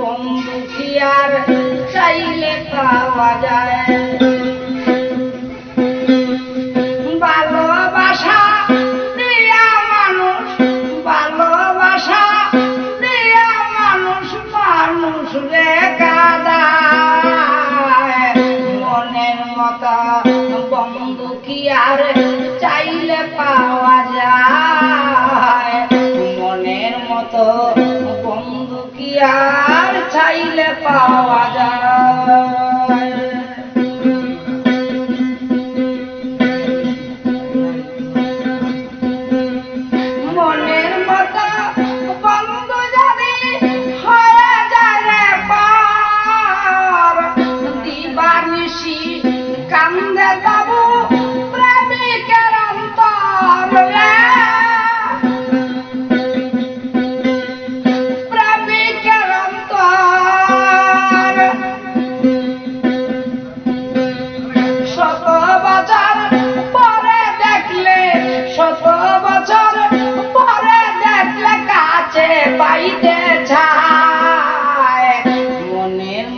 বন্ধু আর চাইলে পাওয়া যায়। ভালোবাসা দিয়া মানুষ, ভালোবাসা দিয়া মানুষ মানুষ রে কাদায় মনের মতো বন্ধু আর মতো বন্ধু কি আর চাইলে পাওয়া যায়। মনের মতো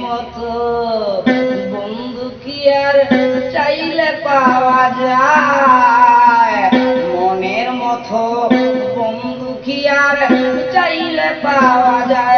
মতো। বন্ধু কি আর চাইলে পাওয়া যায়? মনের মতো বন্ধু কি আর চাইলে পাওয়া যায়?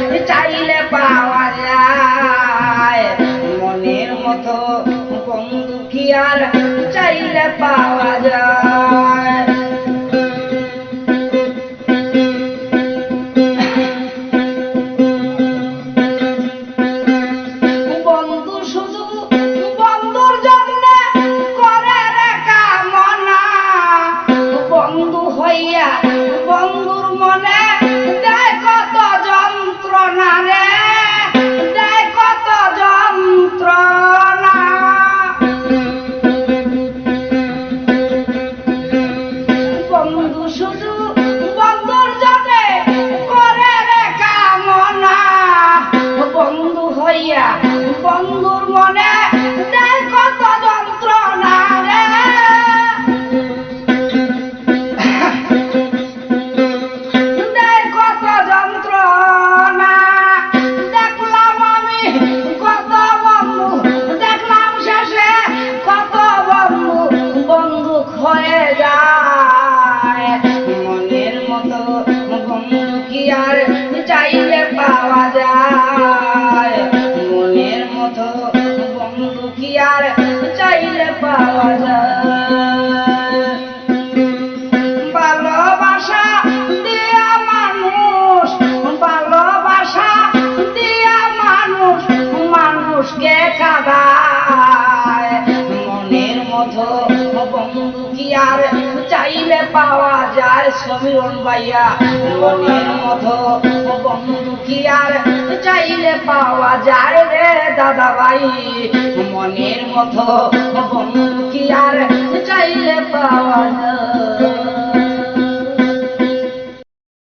চাইলে পাওয়া যায়। মনের মতো বন্ধু কি আর চাইলে পাওয়া যায়? আর চাইলে পাওয়া যায়। মনের মতো বন্ধু কি আর চাইলে পাওয়া যায়? আর চাইলে পাওয়া যায় সমীরণ ভাইয়া। মনের মতো বন্ধু আর চাইলে পাওয়া যায় রে দাদা ভাই। মনের মতো বন্ধু কি আর চাইলে পাওয়া যায়।